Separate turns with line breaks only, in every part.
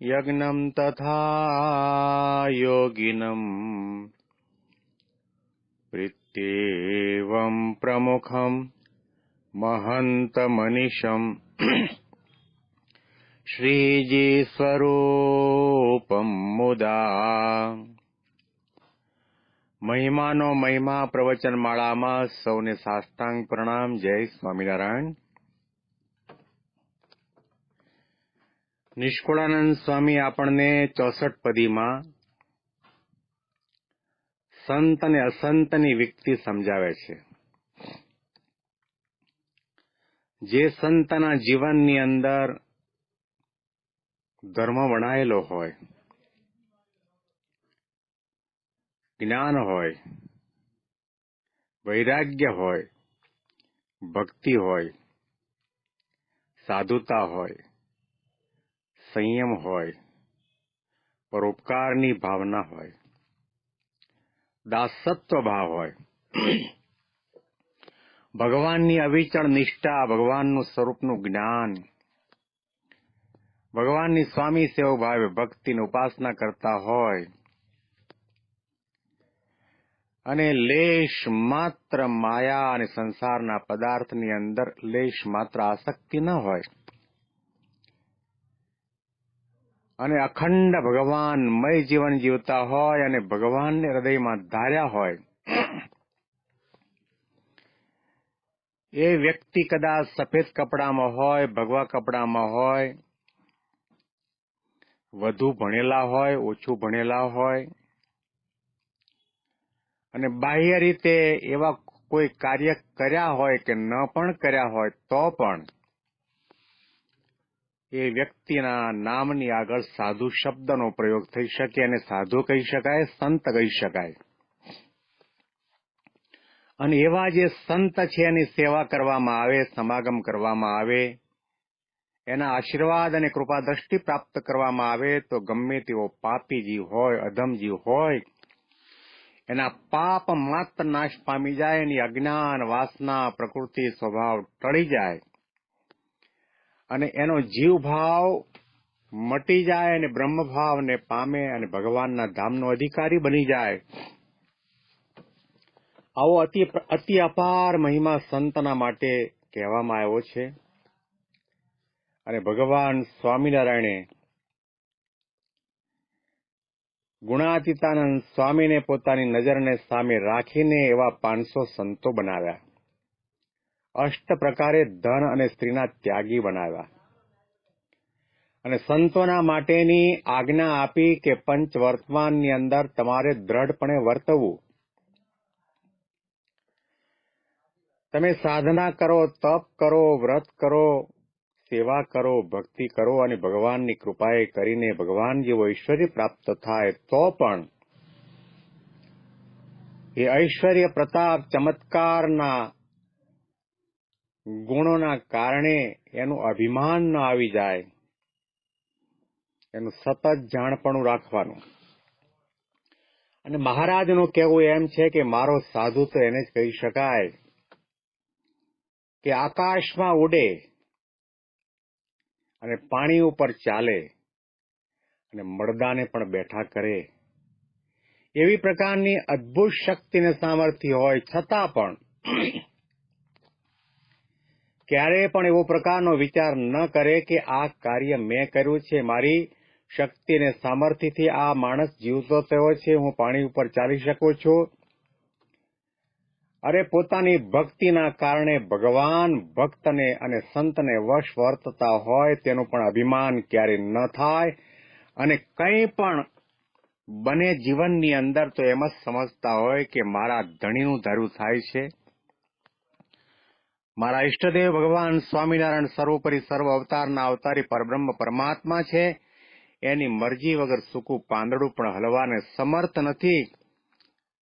यज्ञम् तथा योगिनम् प्रीत्येवम् प्रमुखम् महन्तमनिशम् શ્રીજી મુદા મહિમાનો મહિમા પ્રવચન માળામાં સૌને સાષ્ટાંગ પ્રણામ જય સ્વામિનારાયણ નિષ્કુળાનંદ સ્વામી આપણને ચોસઠ પદીમાં સંત અને અસંતની વિકતિ સમજાવે છે. જે સંતના જીવનની અંદર ધર્મ વણાયેલો હોય, જ્ઞાન હોય, વૈરાગ્ય હોય, ભક્તિ હોય, સાધુતા હોય સંયમ હોય, પરોપકારની ભાવના હોય, દાસત્વ ભાવ હોય, ભગવાનની અવિચળ નિષ્ઠા, ભગવાનનું સ્વરૂપનું જ્ઞાન, ભગવાનની સ્વામી સેવ ભાવે ભક્તિની ઉપાસના કરતા હોય, અને લેશ માત્ર માયા અને સંસારના પદાર્થની અંદર લેશ માત્ર આસક્તિ ન હોય અને અખંડ ભગવાનમય જીવન જીવતા હોય અને ભગવાનને હૃદયમાં ધાર્યા હોય, એ વ્યક્તિ કદાચ સફેદ કપડામાં હોય, ભગવા કપડામાં હોય, વધુ ભણેલા હોય, ઓછું ભણેલા હોય, અને બાહ્ય રીતે એવા કોઈ કાર્ય કર્યા હોય કે ન પણ કર્યા હોય, તો પણ એ વ્યક્તિના નામની આગળ સાધુ શબ્દનો પ્રયોગ થઈ શકે અને સાધુ કહી શકાય, સંત કહી શકાય. અને એવા જે સંત છે એની સેવા કરવામાં આવે, સમાગમ કરવામાં આવે, એના આશીર્વાદ અને કૃપા દ્રષ્ટિ પ્રાપ્ત કરવામાં આવે, તો ગમે તેવો પાપી જીવ હોય અધમ જીવ હોય, એના પાપ માત્ર નાશ પામી જાય, એની અજ્ઞાન વાસના પ્રકૃતિ સ્વભાવ ટળી જાય. અને એનો જીવ ભાવ મટી જાય અને બ્રહ્મ ભાવને પામે અને ભગવાનના ધામનો અધિકારી બની જાય. આવો અતિ અતિ અપાર મહિમા સંતના માટે કહેવામાં આવ્યો છે. અને ભગવાન સ્વામિનારાયણે ગુણાતીતાનંદ સ્વામીને પોતાની નજરને સામે રાખીને એવા પાંચસો સંતો બનાવ્યા. અષ્ટ પ્રકારે ધન અને સ્ત્રીના ત્યાગી બનાવ્યા. અને સંતોના માટેની આજ્ઞા આપી કે પંચ વર્તમાનની અંદર તમારે દ્રઢપણે વર્તવું. તમે સાધના કરો, તપ કરો, વ્રત કરો, સેવા કરો, ભક્તિ કરો અને ભગવાનની કૃપાએ કરીને ભગવાન જેવો ઐશ્વર્ય પ્રાપ્ત થાય તો પણ એ ઐશ્વર્ય પ્રતાપ ચમત્કારના ગુણોના કારણે એનું અભિમાન ન આવી જાય. એનું સતત જાણપણું રાખવાનું. અને મહારાજનું કહેવું એમ છે કે મારો સાધુ તો એને જ કહી શકાય કે આકાશમાં ઉડે અને પાણી ઉપર ચાલે અને મળદાને પણ બેઠા કરે. એવી પ્રકારની અદ્ભુત શક્તિને સામર્થ્ય હોય છતાં પણ ક્યારેય પણ એવો પ્રકારનો વિચાર ન કરે કે આ કાર્ય મેં કર્યું છે. મારી શક્તિ અને સામર્થ્યથી આ માણસ જીવતો થયો છે. હું પાણી ઉપર ચાલી શકું છું. અરે, પોતાની ભક્તિના કારણે ભગવાન ભક્તને અને સંતને વશ વર્તતા હોય તેનું પણ અભિમાન ક્યારે ન થાય. અને કંઈ પણ બને જીવનની અંદર તો એમ જ સમજતા હોય કે મારા ધણીનું ધારું થાય છે. મારા ઈષ્ટદેવ ભગવાન સ્વામિનારાયણ સર્વોપરી સર્વ અવતારના અવતારી પરબ્રહ્મ પરમાત્મા છે. એની મરજી વગર સૂકું પાંદડું પણ હલવાને સમર્થ નથી.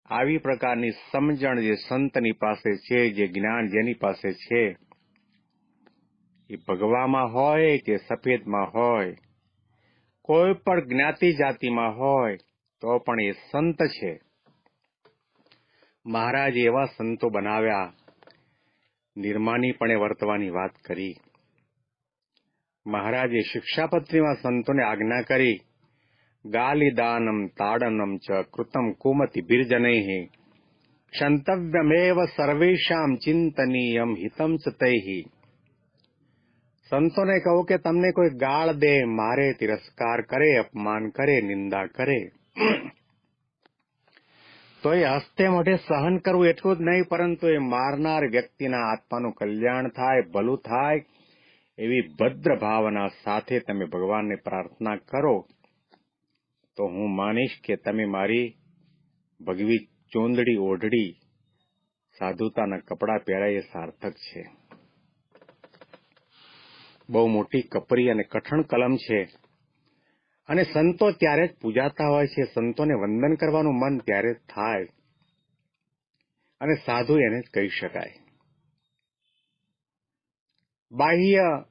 આવી પ્રકારની સમજણ જે સંતની પાસે છે, જે જ્ઞાન જેની પાસે છે, એ ભગવામાં હોય કે સફેદમાં હોય, કોઈ પણ જ્ઞાતિ જાતિમાં હોય, તો પણ એ સંત છે. મહારાજે એવા સંતો બનાવ્યા નિર્માનીપણે વર્તવાની વાત કરી. મહારાજે શિક્ષાપત્રીમાં સંતોને આજ્ઞા કરી, ગાલિદાનમ તાડનમ ચ કૃતમ કુમતિ બિરજનૈ, ક્ષંતવ્યમેવ સર્વેશામ ચિંતનીયમ હિતમ ચ તૈહિ સંતોને કહું કે તમને કોઈ ગાળ દે, મારે તિરસ્કાર કરે, અપમાન કરે, નિંદા કરે. તો એ હસ્તે મોઢે સહન કરવું એટલું જ નહીં, પરંતુ એ મારનાર વ્યક્તિના આત્માનું કલ્યાણ થાય, ભલું થાય, એવી ભદ્ર ભાવના સાથે તમે ભગવાનને પ્રાર્થના કરો, તો હું માનીશ કે તમે મારી ભગવી ચોંદડી ઓઢડી સાધુતાના કપડાં પહેરાય એ સાર્થક છે. બહુ મોટી કપરી અને કઠણ કલમ છે. અને સંતો ત્યારે જ પૂજાતા હોય છે. સંતોને વંદન કરવાનું મન ત્યારે જ થાય. અને સાધુ એને જ કહી શકાય. બાહ્ય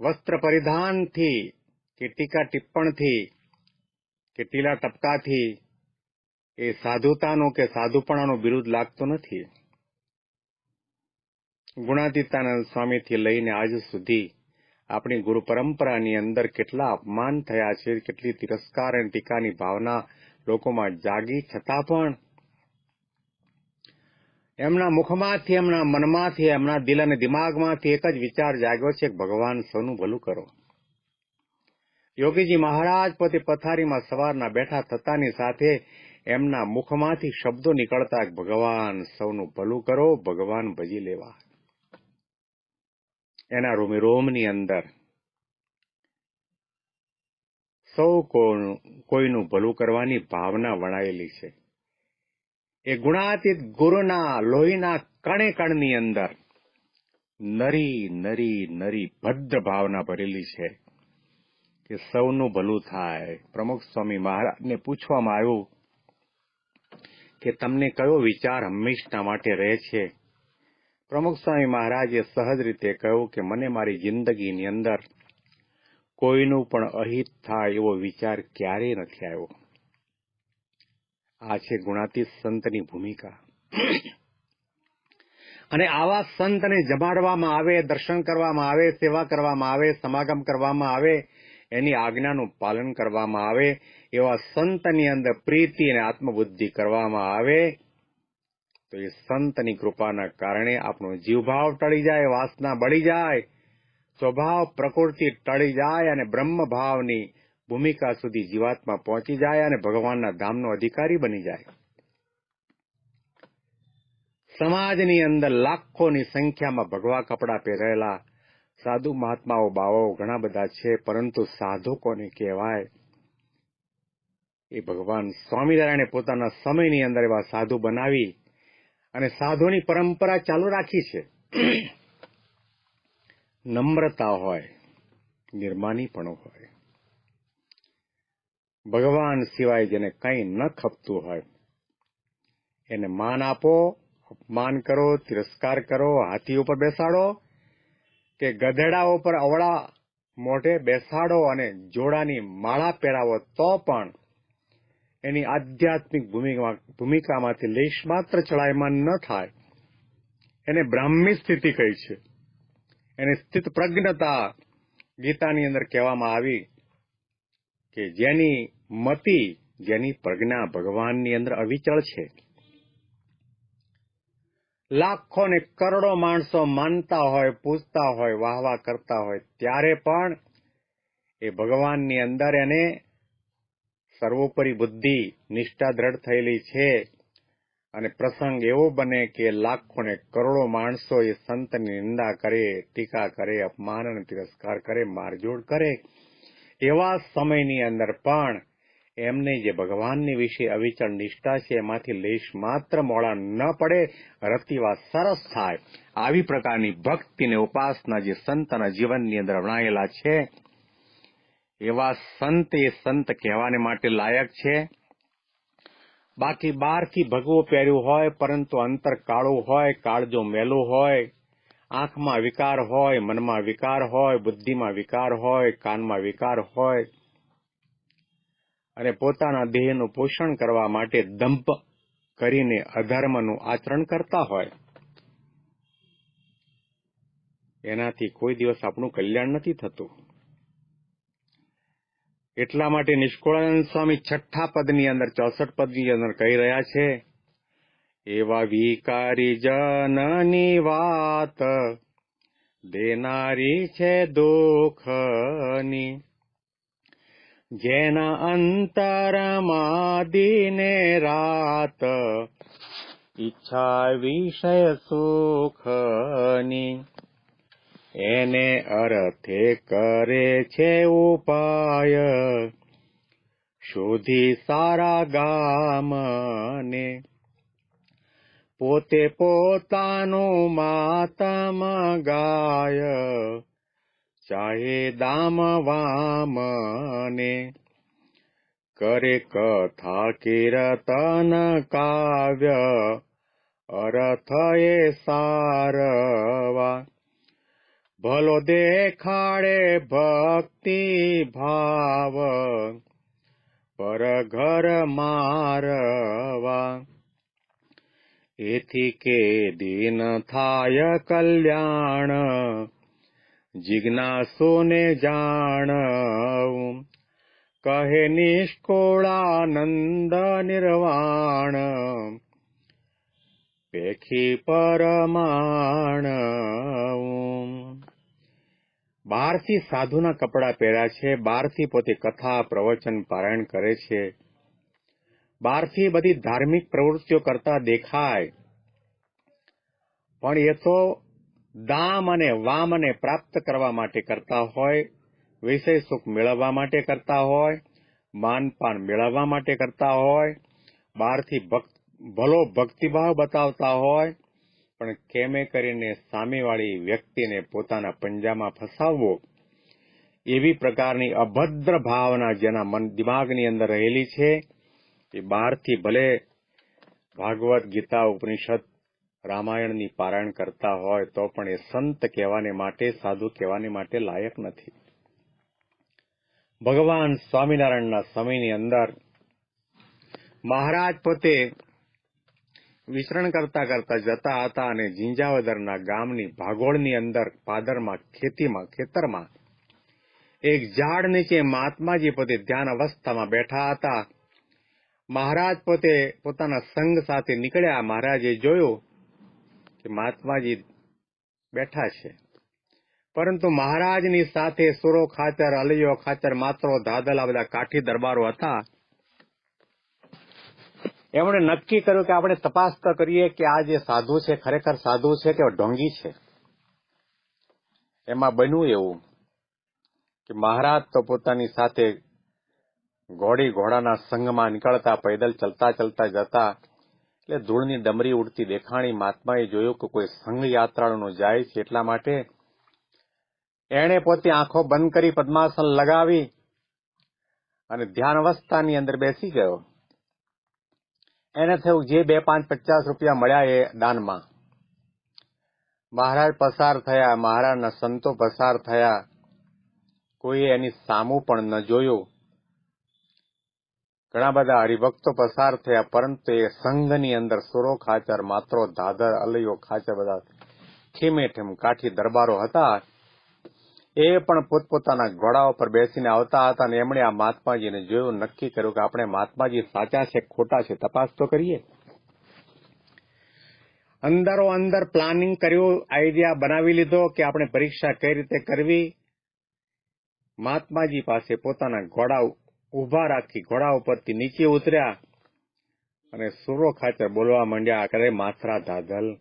વસ્ત્ર પરિધાનથી કે ટીકા ટિપ્પણથી કે ટીલા ટપકાથી એ સાધુતાનું કે સાધુપણાનું બિરુદ લાગતું નથી. ગુણાતીતાનંદ સ્વામીથી લઈને આજ સુધી આપણી ગુરુ પરંપરાની અંદર કેટલા અપમાન થયા છે, કેટલી તિરસ્કાર અને ટીકાની ભાવના લોકોમાં જાગી, છતાં પણ એમના મુખમાંથી, એમના મનમાંથી, એમના દિલ અને દિમાગમાંથી એક જ વિચાર જાગ્યો છે કે ભગવાન સૌનું ભલું કરો. યોગીજી મહારાજ પોતે પથારીમાં સવારના બેઠા થતાની સાથે એમના મુખમાંથી શબ્દો નીકળતા ભગવાન સૌનું ભલું કરો, ભગવાન ભજી લેવા. એના રોમે રોમની અંદર. સૌ કોઈનું ભલું કરવાની ભાવના વણાયેલી છે. એ ગુણાતીત ગુરુના લોહીના કણે કણની અંદર નરી નરી નરી ભદ્ર ભાવના ભરેલી છે કે સૌનું ભલું થાય. પ્રમુખ સ્વામી મહારાજને પૂછવામાં આવ્યું કે તમને કયો વિચાર હંમેશના માટે રહે છે? પ્રમુખ સ્વામી મહારાજે સહજ રીતે કહ્યું કે મને મારી જિંદગીની અંદર કોઈનું પણ અહિત થાય એવો વિચાર ક્યારેય નથી આવ્યો. આ છે ગુણાતીત સંતની ભૂમિકા. અને આવા સંતને જમાડવામાં આવે, દર્શન કરવામાં આવે, સેવા કરવામાં આવે, સમાગમ કરવામાં આવે, એની આજ્ઞાનું પાલન કરવામાં આવે, એવા સંતની અંદર પ્રીતિ અને આત્મબુદ્ધિ કરવામાં આવે તો એ સંતની કૃપાના કારણે આપણો જીવભાવ ટળી જાય, વાસના બળી જાય, સ્વભાવ પ્રકૃતિ ટળી જાય અને બ્રહ્મ ભાવની ભૂમિકા સુધી જીવાત્મા પહોંચી જાય અને ભગવાનના ધામનો અધિકારી બની જાય. સમાજની અંદર લાખોની સંખ્યામાં ભગવા કપડાં પહેરેલા સાધુ મહાત્માઓ, બાવાઓ ઘણા બધા છે, પરંતુ સાધુ કોને કહેવાય? એ ભગવાન સ્વામિનારાયણે પોતાના સમયની અંદર એવા સાધુ બનાવી અને સાધુની પરંપરા ચાલુ રાખી છે. નમ્રતા હોય, નિર્માનીપણું હોય. ભગવાન સિવાય જેને કંઈ ન ખપતું હોય, એને માન આપો, અપમાન કરો, તિરસ્કાર કરો, હાથી ઉપર બેસાડો, કે ગધેડા ઉપર અવળા મોઢે બેસાડો અને જોડાની માળા પહેરાવો તો પણ એની આધ્યાત્મિક ભૂમિકામાંથી લેશ માત્ર ચડાયમાન ન થાય. એને બ્રાહ્મી સ્થિતિ કહી છે. એને સ્થિત પ્રજ્ઞતા ગીતાની અંદર કહેવામાં આવી કે જેની મતિ, જેની પ્રજ્ઞા ભગવાનની અંદર અવિચળ છે. લાખો ને કરોડો માણસો માનતા હોય, પૂજતા હોય, વાહવા કરતા હોય, ત્યારે પણ એ ભગવાનની અંદર એને સર્વોપરી બુદ્ધિ નિષ્ઠા દ્રઢ થયેલી છે. અને પ્રસંગ એવો બને કે લાખો ને કરોડો માણસો એ સંતની નિંદા કરે, ટીકા કરે અપમાન અને તિરસ્કાર કરે મારજોડ કરે. એવા સમયની અંદર પણ એમને જે ભગવાનની વિશે અવિચળ નિષ્ઠા છે, એમાંથી લેશ માત્ર મોડા ન પડે રતિવા સરસ થાય. આવી પ્રકારની ભક્તિ ને ઉપાસના જે સંતના જીવનની અંદર વણાયેલા છે. એવા સંત એ સંત કહેવાને માટે લાયક છે. બાકી બહારથી ભગવો પહેર્યું હોય, પરંતુ અંતર કાળું હોય, કાળજો મેલો હોય, આંખમાં વિકાર હોય, મનમાં વિકાર હોય, બુદ્ધિમાં વિકાર હોય, કાનમાં વિકાર હોય, અને પોતાના દેહનું પોષણ કરવા માટે દંભ કરીને અધર્મનું આચરણ કરતા હોય. એનાથી કોઈ દિવસ આપણું કલ્યાણ નથી થતું. એટલા માટે નિષ્કુળાનંદ સ્વામી છઠ્ઠા પદની અંદર, ચોસઠ પદની અંદર કહી રહ્યા છે, એવા વિકારી જનની વાત દેનારી છે દુઃખની, જેના અંતરમાં દિને રાત ઈચ્છા વિષય સુખની. એને અર્થે કરે છે ઉપાય. શોધી સારા ગામને. પોતે પોતાનું માતમ ગાય. ચાહે દામ વામને. કરે કથા કીર્તન કાવ્ય. અરથ એ સારવા भलो देखाडे भक्ति भाव पर घर मारवा। एथी के दिन थाय कल्याण जिघ्ना सोने जान कहे निष्कोळानन्द निर्वाण पेखी परमाण। બહારથી સાધુના કપડાં પહેર્યા છે, બહારથી પોતે કથા, પ્રવચન, પારાયણ કરે છે. બહારથી બધી ધાર્મિક પ્રવૃત્તિઓ કરતા દેખાય. પણ એ તો દામ અને વામને પ્રાપ્ત કરવા માટે કરતા હોય, વિષય સુખ મેળવવા માટે કરતા હોય, માનપાન મેળવવા માટે કરતા હોય, બહારથી ભક્ત, ભલો ભક્તિભાવ બતાવતા હોય પણ કેમે કરીને સામેવાળી વ્યક્તિને પોતાના પંજામાં ફસાવવો, એવી પ્રકારની અભદ્ર ભાવના જેના મન દિમાગની અંદર રહેલી છે, એ બહારથી ભલે ભાગવત ગીતા ઉપનિષદ રામાયણની પારાયણ કરતા હોય તો પણ એ સંત કહેવાને માટે, સાધુ કહેવાને માટે લાયક નથી. ભગવાન સ્વામિનારાયણના સમયની અંદર મહારાજ પોતે વિચરણ કરતા કરતા જતા હતા અને ઝીંઝાવદરના ગામની ભાગોળની અંદર, પાદરમાં, ખેતીમાં, ખેતરમાં એક ઝાડ નીચે મહાત્માજી પોતે ધ્યાન અવસ્થામાં બેઠા હતા. મહારાજ પોતે પોતાના સંઘ સાથે નીકળ્યા. મહારાજે જોયું કે મહાત્માજી બેઠા છે. પરંતુ મહારાજની સાથે સુરો ખાચર અલિયો ખાચર માત્રો, ધાદલા બધા કાઠી દરબારો હતા. એમણે નક્કી કર્યું કે આપણે તપાસ તો કરીએ કે આ જે સાધુ છે, ખરેખર સાધુ છે કે ઢોંગી છે? એમાં બન્યું એવું કે મહારાજ તો પોતાની સાથે ઘોડી ઘોડાના સંઘમાં નીકળતા, પૈદલ ચલતા ચલતા જતા, એટલે ધૂળની ડમરી ઉડતી દેખાણી મહાત્માએ જોયું કે કોઈ સંઘ યાત્રાળુનો જાય છે એટલા માટે એણે પોતે આંખો બંધ કરી પદ્માસન લગાવી અને ધ્યાન અવસ્થાની અંદર બેસી ગયો. એને થયું જે બે પાંચ પચાસ રૂપિયા મળ્યા એ દાનમાં. મહારાજ પસાર થયા, મહારાજના સંતો પસાર થયા. કોઈ એની સામું પણ ન જોયું. ઘણા બધા હરિભક્તો પસાર થયા, પરંતુ એ સંઘની અંદર સુરો ખાચર, માત્રો દાદર અલૈયો ખાચર બધા ઠીમે ઠીમ કાઠી દરબારો હતા. એ પણ પોતપોતાના ઘોડા પર બેસીને આવતા હતા અને એમણે આ મહાત્માજીને જોયું. નક્કી કર્યું કે આપણે મહાત્માજી સાચા છે, ખોટા છે, તપાસ તો કરીએ. અંદરો અંદર પ્લાનિંગ કર્યું આઈડિયા બનાવી લીધો કે આપણે પરીક્ષા કઈ રીતે કરવી. મહાત્માજી પાસે પોતાના ઘોડા ઊભા રાખી ઘોડા ઉપરથી નીચે ઉતર્યા અને સુરો ખાચર બોલવા માંડ્યા કરે માથરા દાદલ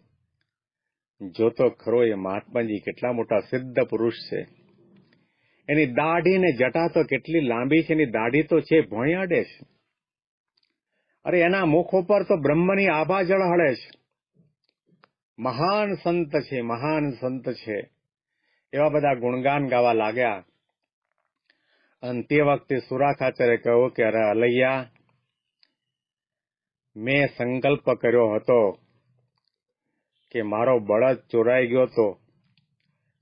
જોતો ખરો એ મહાત્માજી કેટલા મોટા સિદ્ધ પુરુષ છે. એની દાઢી ને જટા તો કેટલી લાંબી છે, એની દાઢી તો છે ભોણિયાડે છે. અરે એના મુખ ઉપર તો બ્રહ્મની આભા જળહળે છે. મહાન સંત છે, મહાન સંત છે. એવા બધા ગુણગાન ગાવા લાગ્યા. અને તે વખતે સુરા ખાતરે કહ્યું કે, અરે અલૈયા, મેં સંકલ્પ કર્યો હતો કે મારો બળદ ચોરાઈ ગયો હતો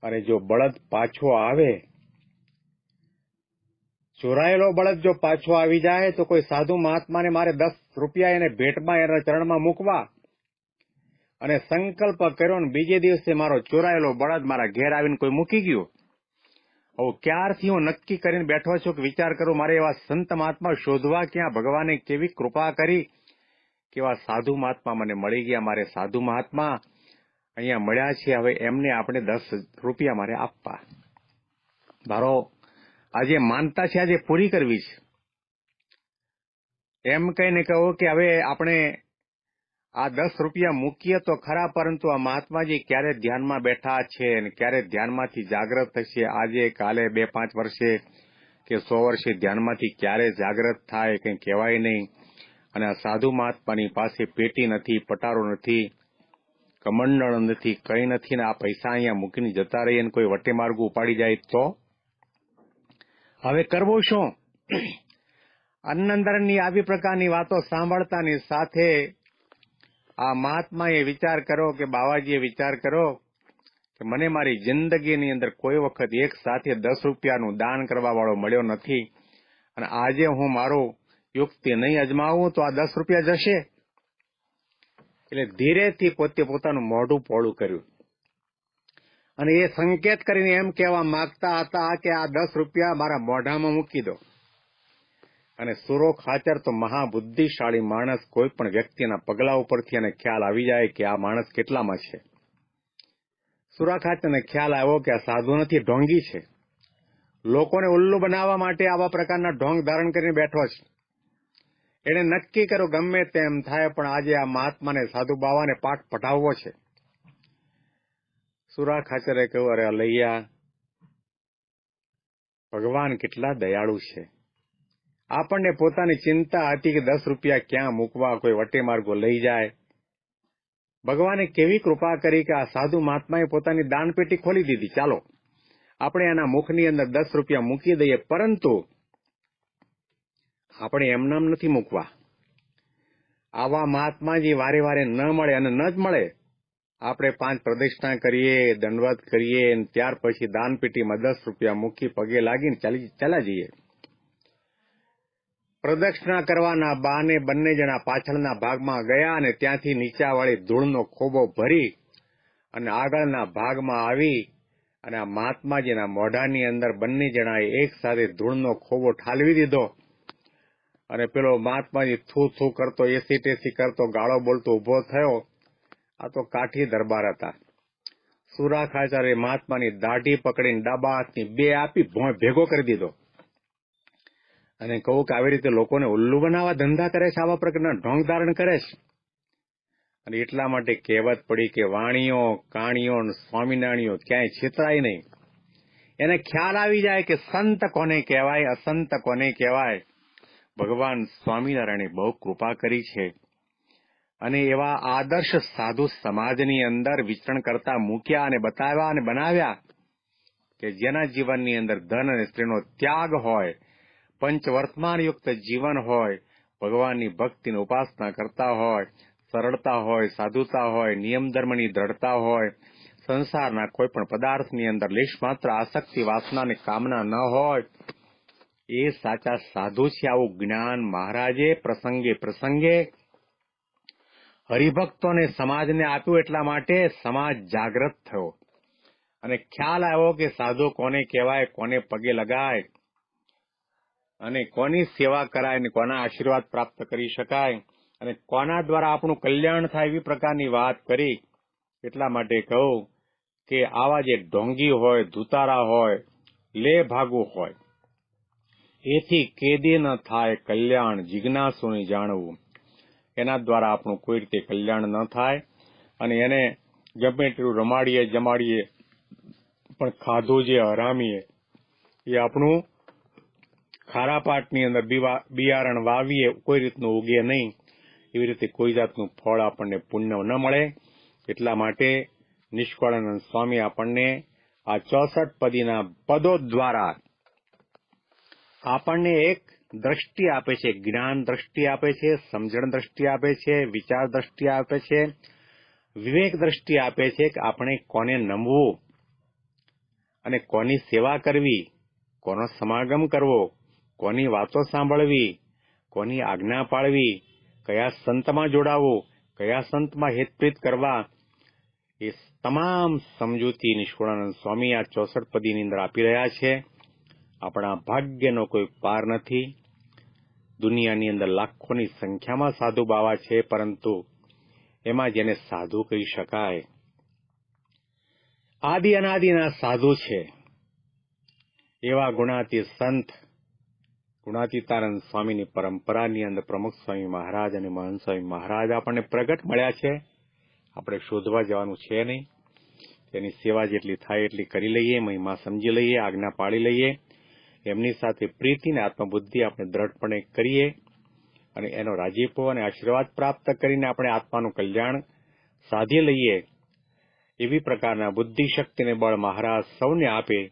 અને જો બળદ પાછો આવે ચોરાયેલો બળદ જો પાછો આવી જાય તો કોઈ સાધુ મહાત્માને મારે દસ રૂપિયા એને ભેટમાં એના ચરણમાં મૂકવા. અને સંકલ્પ કર્યો ને બીજે દિવસે મારો ચોરાયેલો બળદ મારા ઘેર આવીને કોઈ મૂકી ગયો. હવે ક્યારથી હું નક્કી કરીને બેઠો છું કે વિચાર કરું, મારે એવા સંત મહાત્મા શોધવા ક્યાં? ભગવાને કેવી કૃપા કરી કેવા સાધુ મહાત્મા મને મળી ગયા? મારે સાધુ મહાત્મા અહીંયા મળ્યા છે. હવે એમને આપણે દસ રૂપિયા મારે આપવા. મારો આજે માનતા છે, આજે પૂરી કરવી છે. એમ કહીને કહો કે હવે આપણે આ દસ રૂપિયા મૂકીએ તો ખરા, પરંતુ આ મહાત્માજી ક્યારે ધ્યાનમાં બેઠા છે અને ક્યારે ધ્યાનમાંથી જાગ્રત થશે? આજે, કાલે, બે, પાંચ વર્ષે કે સો વર્ષે ધ્યાનમાંથી ક્યારે જાગ્રત થાય કંઈ કહેવાય નહીં. અને આ સાધુ મહાત્માની પાસે પેટી નથી, પટારો નથી, કમંડળ નથી, કંઈ નથી ને આ પૈસા અહીંયા મૂકીને જતા રહીએ અને કોઈ વટે માર્ગ ઉપાડી જાય તો? હવે કરવું શું? અન્નંદરની આવી પ્રકારની વાતો સાંભળતાની સાથે આ મહાત્માએ વિચાર કરો કે બાવાજીએ વિચાર કરો કે મને મારી જિંદગીની અંદર કોઈ વખત એક સાથે દસ રૂપિયાનું દાન કરવા વાળો મળ્યો નથી અને આજે હું મારો યુક્તિ નહીં અજમાવું તો આ દસ રૂપિયા જશે? એટલે ધીરેથી પોતે પોતાનું મોઢું પોળું કર્યું. અને એ સંકેત કરીને એમ કહેવા માંગતા હતા કે આ દસ રૂપિયા મારા મોઢામાં મૂકી દો. અને સુરો ખાચર તો મહાબુદ્ધિશાળી માણસ કોઈ પણ વ્યક્તિના પગલા ઉપરથી એને ખ્યાલ આવી જાય કે આ માણસ કેટલામાં છે. સુરા ખાચરને ખ્યાલ આવ્યો કે આ સાધુ નથી ઢોંગી છે. લોકોને ઉલ્લુ બનાવવા માટે આવા પ્રકારના ઢોંગ ધારણ કરીને બેઠો છે. એણે નક્કી કર્યું ગમે તેમ થાય પણ આજે આ મહાત્માને સાધુ બાવાને પાઠ પઢાવવો છે. સુરા ખાચરે કહ્યું, અરે અલૈયા, ભગવાન કેટલા દયાળુ છે. આપણને પોતાની ચિંતા હતી કે દસ રૂપિયા ક્યાં મૂકવા, કોઈ વટે માર્ગો લઈ જાય. ભગવાને કેવી કૃપા કરી કે આ સાધુ મહાત્માએ પોતાની દાનપેટી ખોલી દીધી. ચાલો, આપણે એના મુખની અંદર દસ રૂપિયા મૂકી દઈએ, પરંતુ આપણે એમનામ નથી મૂકવા. આવા મહાત્માજી વારે વારે ન મળે અને ન જ મળે. આપણે પાંચ પ્રદક્ષિણા કરીએ, દંડવત કરીએ ત્યાર પછી દાનપેટીમાં દસ રૂપિયા મૂકી પગે લાગીને ચાલી, ચાલ્યા જઈએ. પ્રદક્ષિણા કરવાના બાને બંને જણા પાછળના ભાગમાં ગયા અને ત્યાંથી નીચાવાળી ધૂળનો ખોબો ભરી અને આગળના ભાગમાં આવી અને આ મહાત્માજીના મોઢાની અંદર બંને જણાએ એક સાથે ધૂળનો ખોબો ઠાલવી દીધો. અને પેલો મહાત્માજી થૂ થૂ કરતો, એસી ટેસી કરતો, ગાળો બોલતો ઊભો થયો. આ તો કાઠી દરબાર હતા. સુરાખ આચાર્ય મહાત્માની દાઢી પકડીને ડાબા હાથની બે આપી ભેગો કરી દીધો. અને કહું કે આવી રીતે લોકોને ઉલ્લુ બનાવવા ધંધા કરે છે, આવા પ્રકારના ઢોંગ ધારણ કરે છે. અને એટલા માટે કહેવત પડી કે વાણીઓ, કાણીઓ સ્વામિનાણીઓ ક્યાંય છેતરાય નહીં. એને ખ્યાલ આવી જાય કે સંત કોને કહેવાય, અસંત કોને કહેવાય? ભગવાન સ્વામિનારાયણે બહુ કૃપા કરી છે. અને એવા આદર્શ સાધુ સમાજની અંદર વિચરણ કરતા મૂક્યા અને બતાવ્યા અને બનાવ્યા કે જેના જીવનની અંદર ધન અને સ્ત્રીનો ત્યાગ હોય પંચવર્તમાન યુક્ત જીવન હોય, ભગવાનની ભક્તિની ઉપાસના કરતા હોય, સરળતા હોય, સાધુતા હોય, નિયમ ધર્મની દ્રઢતા હોય, સંસારના કોઈ પણ પદાર્થની અંદર લેશ માત્ર આસક્તિ વાસનાની કામના ન હોય, એ સાચા સાધુ છે આવું જ્ઞાન મહારાજે પ્રસંગે પ્રસંગે હરિભક્તોને સમાજને આપ્યું એટલા માટે સમાજ જાગૃત થયો. અને ખ્યાલ આવ્યો કે સાધુ કોને કહેવાય, કોને પગે લગાય, અને કોની સેવા કરાય, અને કોના આશીર્વાદ પ્રાપ્ત કરી શકાય, અને કોના દ્વારા આપણું કલ્યાણ થાય એવી પ્રકારની વાત કરી. એટલા માટે કહું કે આવા જે ઢોંગી હોય, ધુતારા હોય લે ભાગુ હોય, એથી કેદી ન થાય કલ્યાણ, જિજ્ઞાસુને જાણવું. એના દ્વારા આપણું કોઈ રીતે કલ્યાણ ન થાય. અને એને ગમે તેટલું રમાડીએ, જમાડીએ, પણ ખાધું જે હરામીએ, એ આપણું ખારા પાટની અંદર બિયારણ વાવીએ, કોઈ રીતનું ઉગે નહીં. એવી રીતે કોઈ જાતનું ફળ આપણને પુણ્ય ન મળે. એટલા માટે નિષ્કળાનંદ સ્વામી આપણને આ ચોસઠ પદીના પદો દ્વારા આપણને એક દ્રષ્ટિ આપે છે, જ્ઞાન દ્રષ્ટિ આપે છે, સમજણ દ્રષ્ટિ આપે છે, વિચાર દ્રષ્ટિ આપે છે, વિવેક દ્રષ્ટિ આપે છે કે આપણે કોને નમવું અને કોની સેવા કરવી, કોનો સમાગમ કરવો, કોની વાતો સાંભળવી, કોની આજ્ઞા પાળવી, કયા સંતમાં જોડાવવું કયા સંતમાં હિતપ્રીત કરવા, એ તમામ સમજૂતી નિષ્કુળાનંદ સ્વામી આ ચોસઠ પદીની અંદર આપી રહ્યા છે. આપણા ભાગ્યનો કોઈ પાર નથી. દુનિયાની અંદર લાખોની સંખ્યામાં સાધુ બાવા છે, પરંતુ એમાં જેને સાધુ કહી શકાય, આદિ અનાદિના સાધુ છે. એવા ગુણાતી સંત, ગુણાતીતાનંદ સ્વામીની પરંપરાની અંદર પ્રમુખ સ્વામી મહારાજ અને મહંત સ્વામી મહારાજ આપણને પ્રગટ મળ્યા છે. આપણે શોધવા જવાનું છે નહીં. તેની સેવા જેટલી થાય એટલી કરી લઈએ, મહિમા સમજી લઈએ, આજ્ઞા પાળી લઈએ. એમની સાથે પ્રીતિ અને આત્મબુદ્ધિ આપણે દ્રઢપણે કરીએ અને એનો રાજીપો અને આશીર્વાદ પ્રાપ્ત કરીને આપણે આત્માનું કલ્યાણ સાધી લઈએ, એવી પ્રકારના બુદ્ધિ શક્તિને બળ મહારાજ સૌને આપે,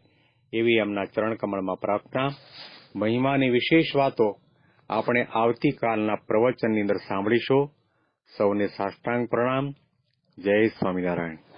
એવી એમના ચરણકમળમાં પ્રાર્થના મહિમાની વિશેષ વાતો આપણે આવતીકાલના પ્રવચનની અંદર સાંભળીશું. સૌને સાષ્ટાંગ પ્રણામ. જય સ્વામિનારાયણ.